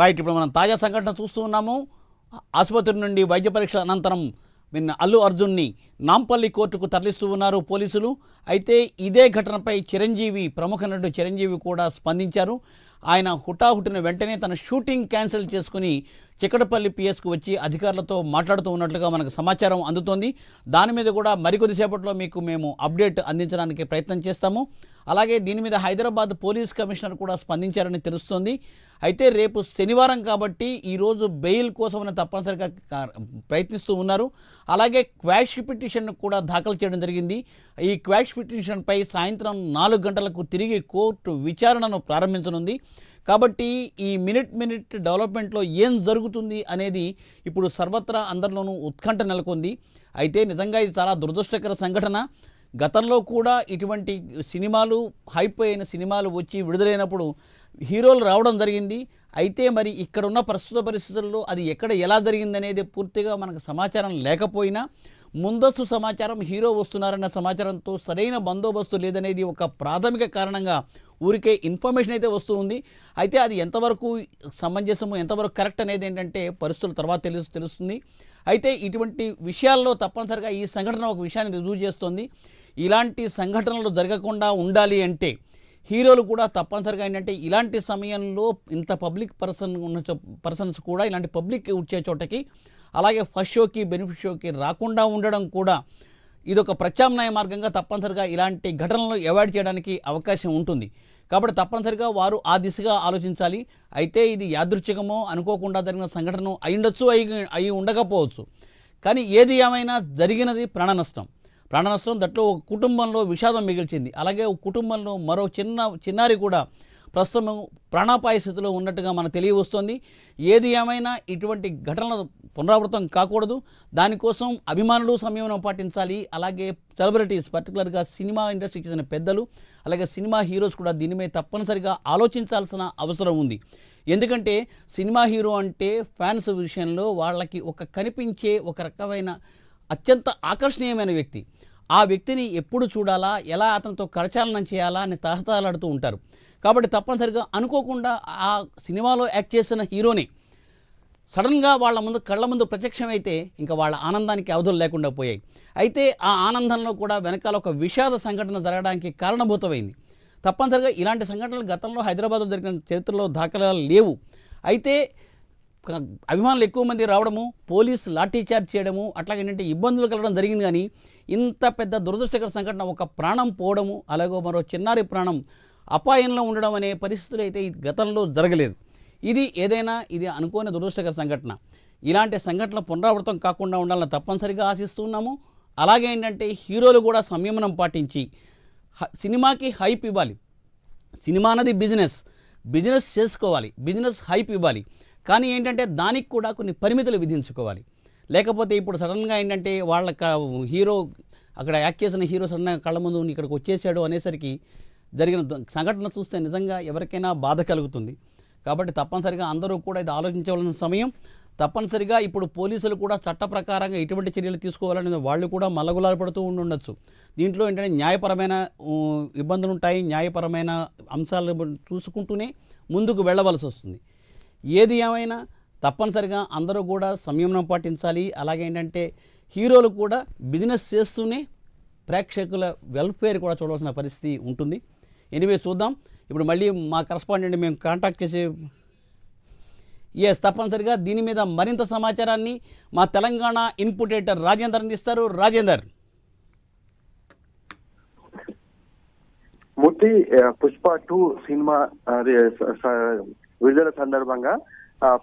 Right ఇప్పుడు మనం తాజా సంఘటన చూస్తూ ఉన్నాము. ఆసుపత్రి నుండి వైద్య పరీక్షల అనంతరం నిన్న అల్లు అర్జున్ని నాంపల్లి కోర్టుకు తరలిస్తూ ఉన్నారు పోలీసులు. అయితే ఇదే ఘటనపై చిరంజీవి ప్రముఖ నటుడు చిరంజీవి కూడా స్పందించారు. ఆయన హుటాహుటిన వెంటనే తన షూటింగ్ క్యాన్సిల్ చేసుకుని చిక్కడపల్లి పిఎస్కు వచ్చి అధికారులతో మాట్లాడుతూ ఉన్నట్లుగా మనకు సమాచారం అందుతోంది. దాని మీద కూడా మరికొద్దిసేపట్లో మీకు మేము అప్డేట్ అందించడానికి ప్రయత్నం చేస్తాము. అలాగే దీని మీద హైదరాబాద్ పోలీస్ కమిషనర్ కూడా స్పందించారని తెలుస్తోంది. అయితే రేపు శనివారం కాబట్టి ఈరోజు బెయిల్ కోసమని తప్పనిసరిగా ప్రయత్నిస్తూ ఉన్నారు. అలాగే క్వాష్ పిటిషన్ కూడా దాఖలు చేయడం జరిగింది. ఈ క్వాష్ పిటిషన్పై సాయంత్రం నాలుగు గంటలకు తిరిగి కోర్టు విచారణను ప్రారంభించనుంది. కాబట్టి ఈ మినిట్ మినిట్ డెవలప్మెంట్లో ఏం జరుగుతుంది అనేది ఇప్పుడు సర్వత్రా అందరిలోనూ ఉత్కంఠ నెలకొంది. అయితే నిజంగా ఇది చాలా దురదృష్టకర సంఘటన. గతంలో కూడా ఇటువంటి సినిమాలు హైప్ అయిన సినిమాలు వచ్చి విడుదలైనప్పుడు హీరోలు రావడం జరిగింది. అయితే మరి ఇక్కడ ఉన్న ప్రస్తుత పరిస్థితుల్లో అది ఎక్కడ ఎలా జరిగిందనేది పూర్తిగా మనకు సమాచారం లేకపోయినా ముందస్తు సమాచారం హీరో వస్తున్నారన్న సమాచారంతో సరైన బందోబస్తు లేదనేది ఒక ప్రాథమిక కారణంగా ఊరికే ఇన్ఫర్మేషన్ అయితే వస్తూ ఉంది. అయితే అది ఎంతవరకు సమంజసము ఎంతవరకు కరెక్ట్ అనేది ఏంటంటే పరిస్థితుల తర్వాత తెలుసు తెలుస్తుంది. అయితే ఇటువంటి విషయాల్లో తప్పనిసరిగా ఈ సంఘటన ఒక విషయాన్ని రుజువు చేస్తుంది. ఇలాంటి సంఘటనలు జరగకుండా ఉండాలి అంటే హీరోలు కూడా తప్పనిసరిగా ఏంటంటే ఇలాంటి సమయంలో ఇంత పబ్లిక్ పర్సన్ ఉన్న చో- పర్సన్స్ కూడా ఇలాంటి పబ్లిక్ వచ్చే చోటకి అలాగే ఫస్ట్ షోకి బెనిఫిట్ షోకి రాకుండా ఉండడం కూడా ఇదొక ప్రత్యామ్నాయ మార్గంగా తప్పనిసరిగా ఇలాంటి ఘటనలు అవాయిడ్ చేయడానికి అవకాశం ఉంటుంది. కాబట్టి తప్పనిసరిగా వారు ఆ దిశగా ఆలోచించాలి. అయితే ఇది యాదృచ్ఛికమో అనుకోకుండా జరిగిన సంఘటన అయిండొచ్చు అయి అయి ఉండకపోవచ్చు. కానీ ఏది ఏమైనా జరిగినది ప్రాణ నష్టం ప్రాణనష్టం దట్లో ఒక కుటుంబంలో విషాదం మిగిల్చింది. అలాగే ఒక కుటుంబంలో మరో చిన్న చిన్నారి కూడా ప్రస్తుతం ప్రాణాపాయ స్థితిలో ఉన్నట్టుగా మనకు తెలియవస్తుంది. ఏది ఏమైనా ఇటువంటి ఘటనలు పునరావృతం కాకూడదు. దానికోసం అభిమానులు సంయమనం పాటించాలి. అలాగే సెలబ్రిటీస్ పర్టికులర్గా సినిమా ఇండస్ట్రీకి చెందిన పెద్దలు అలాగే సినిమా హీరోస్ కూడా దీని తప్పనిసరిగా ఆలోచించాల్సిన అవసరం ఉంది. ఎందుకంటే సినిమా హీరో అంటే ఫ్యాన్స్ విషయంలో వాళ్ళకి ఒక కనిపించే ఒక రకమైన అత్యంత ఆకర్షణీయమైన వ్యక్తి. ఆ వ్యక్తిని ఎప్పుడు చూడాలా ఎలా అతనితో కరచాలనం చేయాలా అని తహతలాడుతూ ఉంటారు. కాబట్టి తప్పనిసరిగా అనుకోకుండా ఆ సినిమాలో యాక్ట్ చేసిన హీరోని సడన్గా వాళ్ళ ముందు కళ్ళ ముందు ప్రత్యక్షమైతే ఇంకా వాళ్ళ ఆనందానికి అవధులు లేకుండా పోయాయి. అయితే ఆ ఆనందంలో కూడా వెనకాల ఒక విషాద సంఘటన జరగడానికి కారణభూతమైంది. తప్పనిసరిగా ఇలాంటి సంఘటనలు గతంలో హైదరాబాద్లో జరిగిన చరిత్రలో దాఖలాలు లేవు. అయితే అభిమానులు ఎక్కువ మంది రావడము పోలీస్ లాఠీ చార్జ్ చేయడము అట్లాగేంటంటే ఇబ్బందులు కలగడం జరిగింది కానీ ఇంత పెద్ద దురదృష్టకర సంఘటన ఒక ప్రాణం పోవడము అలాగే మరో చిన్నారి ప్రాణం అపాయంలో ఉండడం అనే పరిస్థితులు అయితే ఈ గతంలో జరగలేదు. ఇది ఏదైనా ఇది అనుకోని దురదృష్టకర సంఘటన. ఇలాంటి సంఘటనలు పునరావృతం కాకుండా ఉండాలని తప్పనిసరిగా ఆశిస్తున్నాము అలాగే ఏంటంటే హీరోలు కూడా సంయమనం పాటించి సినిమాకి హైప్ ఇవ్వాలి. సినిమా అన్నది బిజినెస్. బిజినెస్ చేసుకోవాలి. బిజినెస్ హైప్ ఇవ్వాలి. కానీ ఏంటంటే దానికి కూడా కొన్ని పరిమితులు విధించుకోవాలి. లేకపోతే ఇప్పుడు సడన్గా ఏంటంటే వాళ్ళ హీరో అక్కడ యాక్ట్ చేసిన హీరో సడన్గా కళ్ళ ముందు ఇక్కడికి వచ్చేసాడు అనేసరికి జరిగిన సంఘటన చూస్తే నిజంగా ఎవరికైనా బాధ కలుగుతుంది. కాబట్టి తప్పనిసరిగా అందరూ కూడా ఇది ఆలోచించవలసిన సమయం. తప్పనిసరిగా ఇప్పుడు పోలీసులు కూడా చట్ట ప్రకారంగా ఎటువంటి చర్యలు తీసుకోవాలనేది వాళ్ళు కూడా మల్లగులాలు పడుతూ ఉండి ఉండొచ్చు. దీంట్లో ఏంటంటే న్యాయపరమైన ఇబ్బందులు ఉంటాయి న్యాయపరమైన అంశాలు చూసుకుంటూనే ముందుకు వెళ్ళవలసి వస్తుంది. ఏది ఏమైనా తప్పనిసరిగా అందరూ కూడా సంయమనం పాటించాలి. అలాగే ఏంటంటే హీరోలు కూడా బిజినెస్ చేస్తూనే ప్రేక్షకుల వెల్ఫేర్ కూడా చూడవలసిన పరిస్థితి ఉంటుంది. ఎనివే చూద్దాం. ఇప్పుడు మళ్ళీ మా కరస్పాండెంట్ మేము కాంటాక్ట్ చేసే ఎస్ తప్పనిసరిగా దీని మీద మరింత సమాచారాన్ని మా తెలంగాణ ఇన్పుటేటర్ రాజేందర్ అందిస్తారు. రాజేందర్. మూర్తి పుష్ప టూ సినిమా విడుదల సందర్భంగా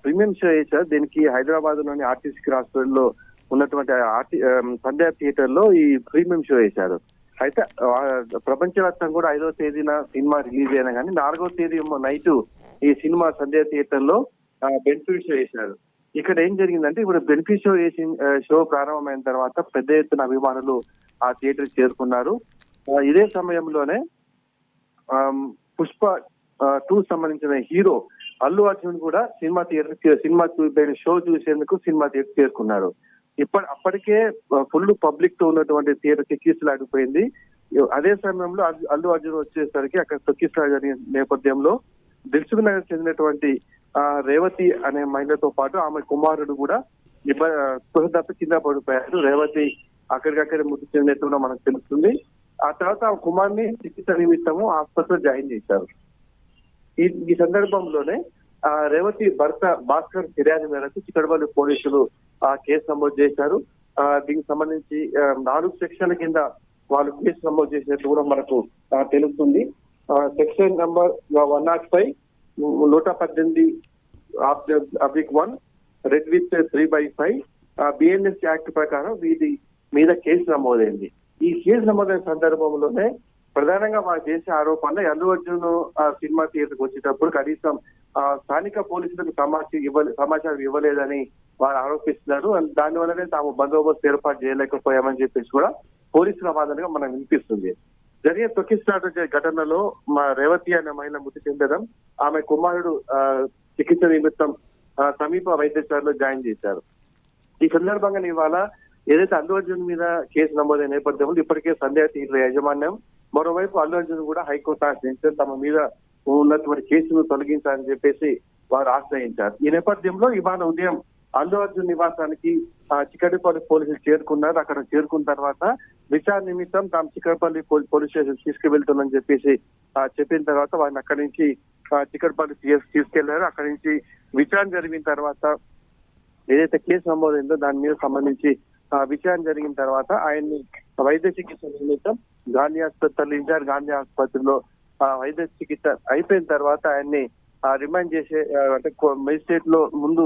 ప్రీమియం షో వేశారు. దీనికి హైదరాబాద్లోని ఆర్టీసీ క్రాస్లో ఉన్నటువంటి ఆర్టీ సంధ్యా థియేటర్లో ఈ ప్రీమియం షో వేశారు. అయితే ప్రపంచవ్యాప్తంగా కూడా ఐదో తేదీన సినిమా రిలీజ్ అయినా కానీ నాలుగో తేదీ నైట్ ఈ సినిమా సంధ్యా థియేటర్లో బెనిఫిట్ షో వేశారు. ఇక్కడ ఏం జరిగిందంటే ఇప్పుడు బెనిఫిట్ షో వేసి షో ప్రారంభమైన తర్వాత పెద్ద ఎత్తున అభిమానులు ఆ థియేటర్ చేరుకున్నారు. ఇదే సమయంలోనే పుష్ప టూ సంబంధించిన హీరో అల్లు అర్జున్ కూడా సినిమా థియేటర్ సినిమా చూపైన షో చూసేందుకు సినిమా థియేటర్ చేరుకున్నారు. ఇప్పటి అప్పటికే ఫుల్ పబ్లిక్తో ఉన్నటువంటి థియేటర్ కిక్కిసలాడిపోయింది అదే సమయంలో అల్లు- అల్లు అర్జున్ వచ్చేసరికి అక్కడ తొక్కిసలాడిన నేపథ్యంలో దిల్సుఖ్ నగర్ చెందినటువంటి ఆ, రేవతి అనే మహిళతో పాటు ఆమె కుమారుడు కూడా ఇబ్బ- స్పృహ తప్పి కింద పడిపోయారు. రేవతి అక్కడికక్కడే మృతి చెందినట్టు మనకు తెలుస్తుంది. ఆ తర్వాత ఆ కుమార్ని చికిత్స నిమిత్తము ఆసుపత్రిలో జాయిన్ చేశారు. ఈ ఈ సందర్భంలోనే ఆ రేవతి భర్త భాస్కర్ ఫిర్యాదు మేరకు చిక్కడపల్లి పోలీసులు ఆ కేసు నమోదు చేశారు. ఆ దీనికి సంబంధించి నాలుగు సెక్షన్ల కింద వాళ్ళు కేసు నమోదు చేసినట్టు కూడా మనకు తెలుస్తుంది. ఆ, section number one naught five నూట పద్దెనిమిది oblique one read with three by five BNS act ప్రకారం వీటి మీద కేసు నమోదైంది. ఈ కేసు నమోదైన సందర్భంలోనే ప్రధానంగా మా చేసే ఆరోపణలు అల్లు అర్జున్ ఆ సినిమా థియేటర్కి వచ్చేటప్పుడు కనీసం ఆ స్థానిక పోలీసులకు సమాచారం ఇవ్వలే సమాచారం ఇవ్వలేదని వారు ఆరోపిస్తున్నారు. దానివల్లనే దాని వల్లనే తాము బందోబస్తు ఏర్పాటు చేయలేకపోయామని చెప్పేసి కూడా పోలీసుల వాదనగా మనకు వినిపిస్తుంది. జరిగే తొక్కిస్టార్ట్ ఘటనలో మా రేవతి అనే మహిళ మృతి చెందడం ఆమె కుమారుడు ఆ, చికిత్స నిమిత్తం ఆ, సమీప వైద్యశాలలో జాయిన్ చేశారు. ఈ సందర్భంగా ఇవాళ ఏదైతే అల్లు అర్జున్ మీద కేసు నమోదైన నేపథ్యంలో ఇప్పటికే సందేహ తీవ్ర యాజమాన్యం మరోవైపు అల్లు అర్జున్ కూడా హైకోర్టు ఆశ్రయించారు. తమ మీద ఉన్నటువంటి కేసును తొలగించాలని చెప్పేసి వారు ఆశ్రయించారు. ఈ నేపథ్యంలో ఇవాళ ఉదయం అల్లు అర్జున్ నివాసానికి చిక్కడిపల్లి పోలీసులు చేరుకున్నారు. అక్కడ చేరుకున్న తర్వాత విచారణ నిమిత్తం తాము చిక్కడపల్లి పోలీ- పోలీస్ స్టేషన్ తీసుకువెళ్తున్నామని చెప్పేసి చెప్పిన తర్వాత వారిని అక్కడి నుంచి చిక్కడపల్లి తీస్- తీసుకెళ్ళారు. అక్కడి నుంచి విచారణ జరిగిన తర్వాత ఏదైతే కేసు నమోదైందో దాని మీద సంబంధించి ఆ, విచారణ జరిగిన తర్వాత ఆయన్ని వైద్య చికిత్స నిమిత్తం గాంధీ ఆసుపత్రిలో ఇన్ఛార్జ్ గాంధీ ఆసుపత్రిలో వైద్య చికిత్స అయిపోయిన తర్వాత ఆయన్ని రిమైండ్ రిమాండ్ చేసే అంటే మెజిస్ట్రేట్లో ముందు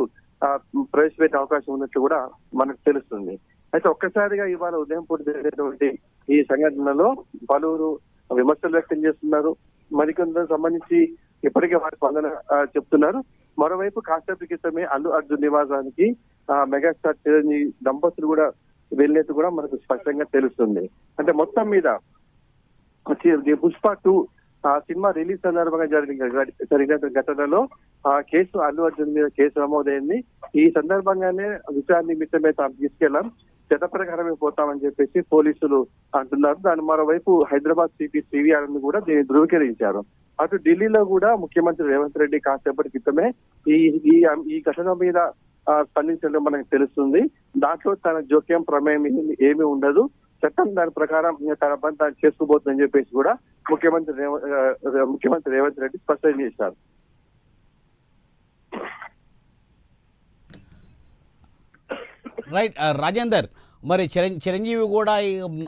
ప్రవేశపెట్టే అవకాశం ఉన్నట్టు కూడా మనకు తెలుస్తుంది. అయితే ఒక్కసారిగా ఇవాళ ఉదయం పూట జరిగినటువంటి ఈ సంఘటనలో పలువురు విమర్శలు వ్యక్తం చేస్తున్నారు. మరికొందరు సంబంధించి ఇప్పటికే వారి స్పందన చెప్తున్నారు. మరోవైపు కాసేపు క్రితమే అల్లు అర్జున్ నివాసానికి మెగాస్టార్ చిరంజీవి దంపతులు కూడా వెళ్ళేది కూడా మనకు స్పష్టంగా తెలుస్తుంది. అంటే మొత్తం మీద పుష్ప టూ ఆ సినిమా రిలీజ్ సందర్భంగా జరిగిన జరిగిన ఘటనలో ఆ కేసు అల్లు అర్జున్ మీద కేసు నమోదైంది. ఈ సందర్భంగానే విచారణ నిమిత్తమే తాము తీసుకెళ్ళాం చట్ట ప్రకారమే పోతామని చెప్పేసి పోలీసులు అంటున్నారు. దాని మరోవైపు హైదరాబాద్ సిపి సివిఆర్ని కూడా దీన్ని ధృవీకరించారు. అటు ఢిల్లీలో కూడా ముఖ్యమంత్రి రేవంత్ రెడ్డి కాసేపటి క్రితమే ఈ ఈ ఘటన మీద స్పందించడం మనకు తెలుస్తుంది. దాంట్లో తన జోక్యం ప్రమేయం ఏమి- ఏమీ ఉండదు. చట్టం దాని ప్రకారం తన పని తాను చేసుకోబోతుందని చెప్పేసి కూడా ముఖ్యమంత్రి ముఖ్యమంత్రి రేవంత్ రెడ్డి స్పష్టం చేశారు. రైట్ రాజేందర్ మరి చిరం చిరంజీవి కూడా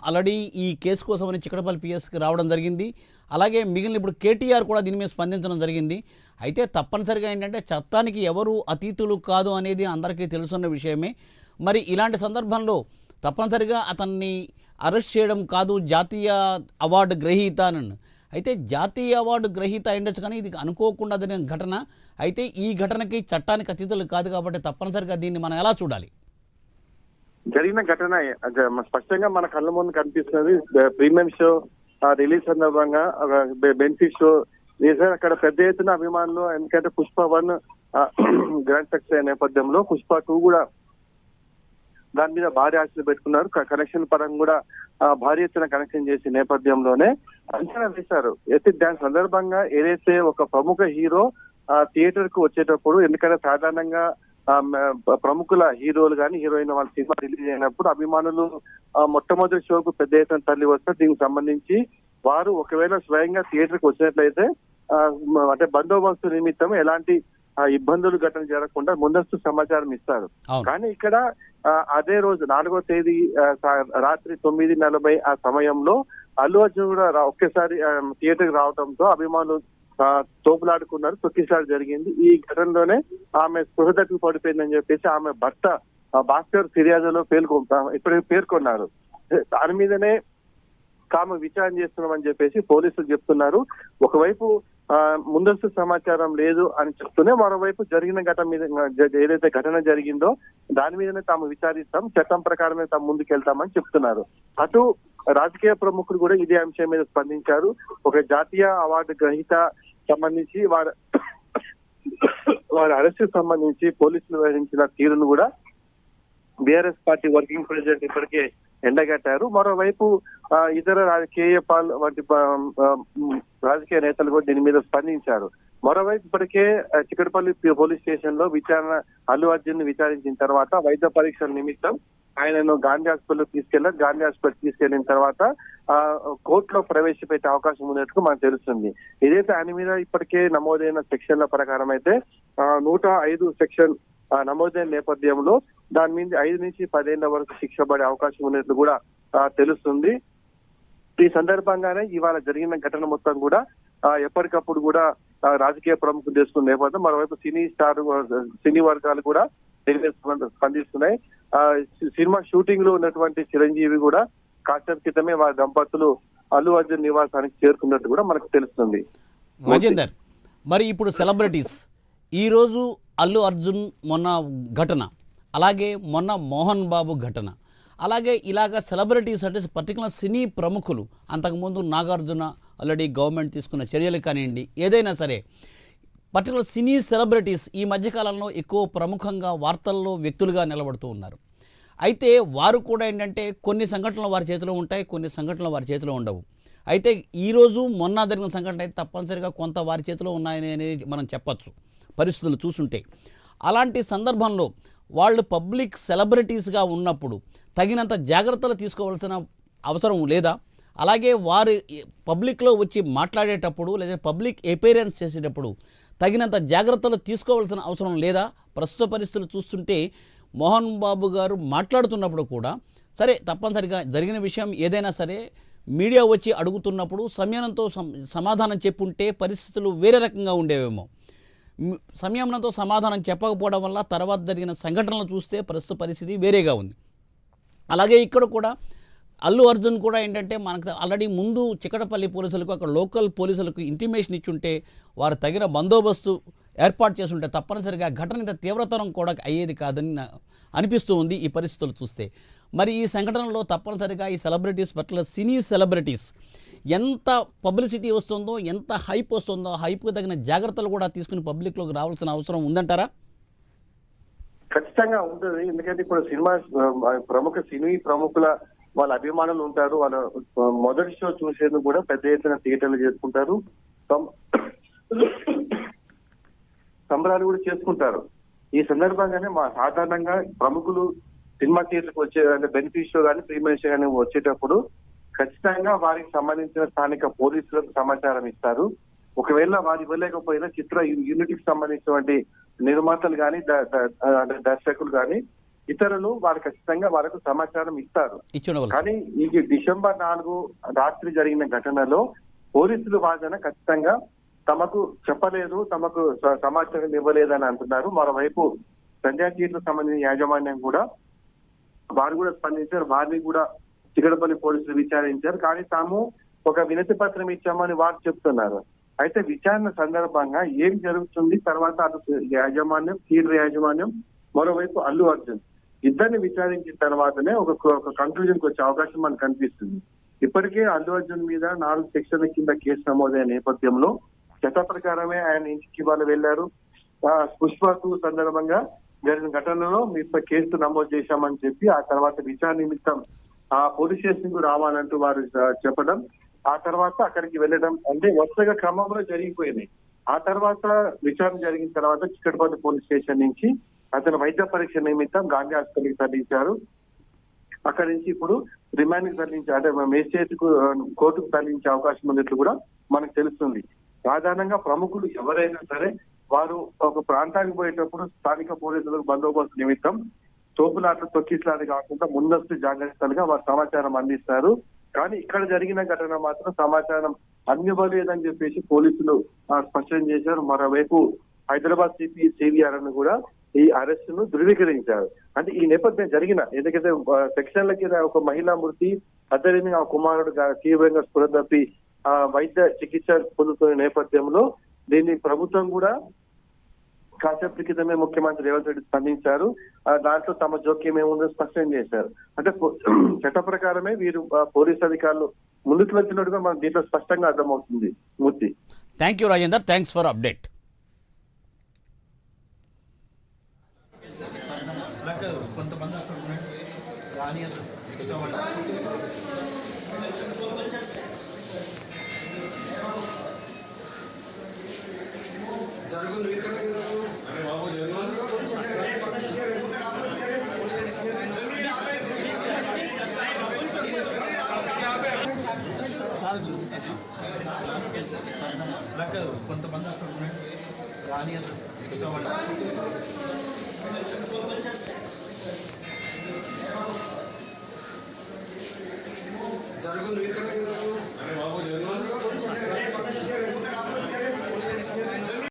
ఆల్రెడీ ఈ కేసు కోసం అని చిక్కడపల్లి పిఎస్కి రావడం జరిగింది. అలాగే మిగిలిన ఇప్పుడు కేటీఆర్ కూడా దీని మీద స్పందించడం జరిగింది. అయితే తప్పనిసరిగా ఏంటంటే చట్టానికి ఎవరు అతీతులు కాదు అనేది అందరికీ తెలుసున్న విషయమే. మరి ఇలాంటి సందర్భంలో తప్పనిసరిగా అతన్ని అరెస్ట్ చేయడం కాదు జాతీయ అవార్డు గ్రహీత అని అయితే జాతీయ అవార్డు గ్రహీత అయిండొచ్చు కానీ ఇది అనుకోకుండా జరిగిన ఘటన. అయితే ఈ ఘటనకి చట్టానికి అతీతులు కాదు కాబట్టి తప్పనిసరిగా దీన్ని మనం ఎలా చూడాలి? జరిగిన ఘటన స్పష్టంగా మన కళ్ళ ముందు కనిపిస్తున్నది ప్రీమియం షో రిలీజ్ సందర్భంగా ఒక బెనిఫిట్ షో నిజంగా అక్కడ పెద్ద ఎత్తున అభిమానులు ఎందుకంటే పుష్ప వన్ గ్రాండ్ సక్సెస్ అయిన నేపథ్యంలో పుష్ప టూ కూడా దాని మీద భారీ ఆశలు పెట్టుకున్నారు. కనెక్షన్ పరంగా కూడా భారీ ఎత్తున కనెక్షన్ చేసే నేపథ్యంలోనే అంచనా వేశారు. అయితే దాని సందర్భంగా ఏదైతే ఒక ప్రముఖ హీరో ఆ థియేటర్కు వచ్చేటప్పుడు ఎందుకంటే సాధారణంగా ప్రముఖుల హీరోలు కానీ హీరోయిన్ వాళ్ళ సినిమా రిలీజ్ అయినప్పుడు అభిమానులు మొట్టమొదటి షోకు పెద్ద ఎత్తున తరలి వస్తే దీనికి సంబంధించి వారు ఒకవేళ స్వయంగా థియేటర్కి వచ్చినట్లయితే అంటే బందోబస్తు నిమిత్తం ఎలాంటి ఇబ్బందులు ఘటన జరగకుండా ముందస్తు సమాచారం ఇస్తారు. కానీ ఇక్కడ అదే రోజు నాలుగో తేదీ రాత్రి తొమ్మిది నలభై ఆ సమయంలో అల్లు అర్జున్ కూడా ఒకేసారి థియేటర్కి రావడంతో అభిమానులు తోపులాడుకున్నారు. తొక్కిసారి జరిగింది. ఈ ఘటనలోనే ఆమె స్పృహదకు పడిపోయిందని చెప్పేసి ఆమె భర్త భాస్కర్ ఫిర్యాదులో పేర్కొ ఇప్పుడు పేర్కొన్నారు. దాని మీదనే తాము విచారణ చేస్తున్నామని చెప్పేసి పోలీసులు చెప్తున్నారు. ఒకవైపు ముందస్తు సమాచారం లేదు అని చెప్తూనే మరోవైపు జరిగిన ఘటన మీద ఏదైతే ఘటన జరిగిందో దాని మీదనే తాము విచారిస్తాం. చట్టం ప్రకారమే తాము ముందుకెళ్తామని చెప్తున్నారు. అటు రాజకీయ ప్రముఖులు కూడా ఇదే అంశం మీద స్పందించారు. ఒక జాతీయ అవార్డు గ్రహీత సంబంధించి వారి వారి అరెస్ట్ సంబంధించి పోలీసులు వహించిన తీరును కూడా బీఆర్ఎస్ పార్టీ వర్కింగ్ ప్రెసిడెంట్ ఇప్పటికే ఎండగట్టారు. మరోవైపు ఇతర రాజకీయ పాల్ వంటి రాజకీయ నేతలు కూడా దీని మీద స్పందించారు. మరోవైపు ఇప్పటికే చిక్కడపల్లి పోలీస్ స్టేషన్లో విచారణ అల్లు అర్జున్ విచారించిన తర్వాత వైద్య పరీక్షల నిమిత్తం ఆయనను గాంధీ హాస్పిటల్ తీసుకెళ్ళారు గాంధీ హాస్పిటల్ తీసుకెళ్ళిన తర్వాత ఆ కోర్టులో ప్రవేశపెట్టే అవకాశం ఉన్నట్టు మనకు తెలుస్తుంది. ఏదైతే ఆయన మీద ఇప్పటికే నమోదైన సెక్షన్ల ప్రకారం అయితే నూట ఐదు సెక్షన్ నమోదైన నేపథ్యంలో దాని మీద ఐదు నుంచి పదేళ్ళ వరకు శిక్ష పడే అవకాశం ఉన్నట్లు కూడా తెలుస్తుంది. ఈ సందర్భంగానే ఇవాళ జరిగిన ఘటన మొత్తం కూడా ఎప్పటికప్పుడు కూడా రాజకీయ ప్రముఖులు చేసుకున్న నేపథ్యం మరోవైపు సినీ స్టార్ సినీ వర్గాలు కూడా స్పందిస్తున్నాయి. ఆ, సినిమా షూటింగ్లో ఉన్నటువంటి చిరంజీవి కూడా కాసేపు క్రితమే వారి దంపతులు అల్లు అర్జున్ నివాసానికి చేరుకున్నట్టు కూడా మనకు తెలుస్తుంది. రాజేందర్ మరి ఇప్పుడు సెలబ్రిటీస్ ఈరోజు అల్లు అర్జున్ మొన్న ఘటన అలాగే మొన్న మోహన్ బాబు ఘటన. అలాగే ఇలాగ సెలబ్రిటీస్ అంటే పర్టికులర్ సినీ ప్రముఖులు అంతకుముందు నాగార్జున ఆల్రెడీ గవర్నమెంట్ తీసుకున్న చర్యలు కానివ్వండి ఏదైనా సరే పర్టికులర్ సినీ సెలబ్రిటీస్ ఈ మధ్యకాలంలో ఎక్కువ ప్రముఖంగా వార్తల్లో వ్యక్తులుగా నిలబడుతూ ఉన్నారు. అయితే వారు కూడా ఏంటంటే కొన్ని సంఘటనలు వారి చేతిలో ఉంటాయి కొన్ని సంఘటనలు వారి చేతిలో ఉండవు. అయితే ఈరోజు మొన్న జరిగిన సంఘటన అయితే తప్పనిసరిగా కొంత వారి చేతిలో ఉన్నాయని అనేది మనం చెప్పచ్చు పరిస్థితులు చూసుంటే. అలాంటి సందర్భంలో వాళ్ళు పబ్లిక్ సెలబ్రిటీస్గా ఉన్నప్పుడు తగినంత జాగ్రత్తలు తీసుకోవాల్సిన అవసరం లేదా? అలాగే వారు పబ్లిక్లో వచ్చి మాట్లాడేటప్పుడు లేదా పబ్లిక్ ఎపీరియన్స్ చేసేటప్పుడు తగినంత జాగ్రత్తలు తీసుకోవాల్సిన అవసరం లేదా? ప్రస్తుత పరిస్థితులు చూస్తుంటే మోహన్ బాబు గారు మాట్లాడుతున్నప్పుడు కూడా సరే తప్పనిసరిగా జరిగిన విషయం ఏదైనా సరే మీడియా వచ్చి అడుగుతున్నప్పుడు సమయంతో సమాధానం చెప్పుంటే పరిస్థితులు వేరే రకంగా ఉండేవేమో. సంయమనంతో సమాధానం చెప్పకపోవడం వల్ల తర్వాత జరిగిన సంఘటనలు చూస్తే ప్రస్తుత పరిస్థితి వేరేగా ఉంది. అలాగే ఇక్కడ కూడా అల్లు అర్జున్ కూడా ఏంటంటే మనకు ఆల్రెడీ ముందు చికటపల్లి పోలీసులకు అక్కడ లోకల్ పోలీసులకు ఇంటిమేషన్ ఇచ్చుంటే వారు తగిన బందోబస్తు ఏర్పాటు చేసుంటే తప్పనిసరిగా ఘటన ఇంత తీవ్రతరం కూడా అయ్యేది కాదని అనిపిస్తూ ఉంది ఈ పరిస్థితులు చూస్తే. మరి ఈ సంఘటనలో తప్పనిసరిగా ఈ సెలబ్రిటీస్ పట్ల సినీ సెలబ్రిటీస్ ఎంత పబ్లిసిటీ వస్తుందో ఎంత హైప్ వస్తుందో హైప్కి తగిన జాగ్రత్తలు కూడా తీసుకుని పబ్లిక్లోకి రావాల్సిన అవసరం ఉందంటారా? ఖచ్చితంగా ఉంటుంది. ఎందుకంటే ఇప్పుడు సినిమా ప్రముఖ సినీ ప్రముఖుల వాళ్ళ అభిమానులు ఉంటారు. వాళ్ళ మొదటి షో చూసేందుకు కూడా పెద్ద ఎత్తున థియేటర్లు చేసుకుంటారు. సంబరాలు కూడా చేసుకుంటారు. ఈ సందర్భంగానే మా సాధారణంగా ప్రముఖులు సినిమా థియేటర్కి వచ్చే అంటే బెనిఫిట్ షో కానీ ప్రీమియర్ షో కానీ వచ్చేటప్పుడు ఖచ్చితంగా వారికి సంబంధించిన స్థానిక పోలీసులకు సమాచారం ఇస్తారు. ఒకవేళ వారు ఇవ్వలేకపోయినా చిత్ర యూనిట్కి సంబంధించినటువంటి నిర్మాతలు కానీ దర్శకులు కానీ ఇతరులు వారు ఖచ్చితంగా వాళ్ళకు సమాచారం ఇస్తారు. కానీ ఈ డిసెంబర్ నాలుగు రాత్రి జరిగిన ఘటనలో పోలీసులు వాదన ఖచ్చితంగా తమకు చెప్పలేదు తమకు సమాచారం ఇవ్వలేదని అంటున్నారు. మరోవైపు సంధ్యా థియేటర్ సంబంధించిన యాజమాన్యం కూడా వారు కూడా స్పందించారు. వారిని కూడా చిగడపల్లి పోలీసులు విచారించారు. కానీ తాము ఒక వినతి పత్రం ఇచ్చామని వారు చెప్తున్నారు. అయితే విచారణ సందర్భంగా ఏం జరుగుతుంది? తర్వాత అటు యాజమాన్యం థియేటర్ యాజమాన్యం మరోవైపు అల్లు అర్జున్. ఇద్దరిని విచారించిన తర్వాతనే ఒక ఒక కంక్లూజన్కి వచ్చే అవకాశం మనకు కనిపిస్తుంది. ఇప్పటికే అల్లు అర్జున్ మీద నాలుగు సెక్షన్ల కింద కేసు నమోదైన నేపథ్యంలో చట్ట ప్రకారమే ఆయన ఇంటికి వాళ్ళు వెళ్ళారు ఆ, సందర్భంగా జరిగిన ఘటనలో మీ కేసు నమోదు చేశామని చెప్పి ఆ తర్వాత విచారణ నిమిత్తం ఆ పోలీస్ స్టేషన్కు రావాలంటూ వారు చెప్పడం ఆ తర్వాత అక్కడికి వెళ్ళడం అంటే వరుసగా క్రమంలో జరిగిపోయింది. ఆ తర్వాత విచారణ జరిగిన తర్వాత చిక్కడపల్లి పోలీస్ స్టేషన్ నుంచి అతను వైద్య పరీక్ష నిమిత్తం గాంధీ హాస్పిటల్కి తరలించారు. అక్కడి నుంచి ఇప్పుడు రిమాండ్ తరలించే అంటే మేజిస్ట్రేట్కు కోర్టుకు తరలించే అవకాశం ఉన్నట్లు కూడా మనకు తెలుస్తుంది. సాధారణంగా ప్రముఖులు ఎవరైనా సరే వారు ఒక ప్రాంతానికి పోయేటప్పుడు స్థానిక పోలీసులకు బందోబస్తు నిమిత్తం తోపులాట తొక్కిసలాట కాకుండా ముందస్తు జాగ్రత్తలుగా వారు సమాచారం అందిస్తారు. కానీ ఇక్కడ జరిగిన ఘటన మాత్రం సమాచారం అందివ్వలేదని చెప్పేసి పోలీసులు స్పష్టం చేశారు. మరోవైపు హైదరాబాద్ సిపి సివిఆర్ అని కూడా ఈ అరెస్ట్ను ధృవీకరించారు. అంటే ఈ నేపథ్యం జరిగిన ఎందుకంటే సెక్షన్ల కింద ఒక మహిళా మృతి అద్దరిని ఆ కుమారుడు తీవ్రంగా స్పృహ తప్పి ఆ, వైద్య చికిత్స పొందుతున్న నేపథ్యంలో దీన్ని ప్రభుత్వం కూడా కాసేపటి క్రితమే ముఖ్యమంత్రి రేవంత్ రెడ్డి స్పందించారు. దాంట్లో తమ జోక్యం ఏముందో స్పష్టం చేశారు. అంటే చట్ట ప్రకారమే వీరు పోలీసు పోలీస్ అధికారులు ముందుకు వెళ్తున్నట్టుగా మనం దీంట్లో స్పష్టంగా అర్థమవుతుంది Murthy. Thank you Rajender thanks for update Daniel. Estamos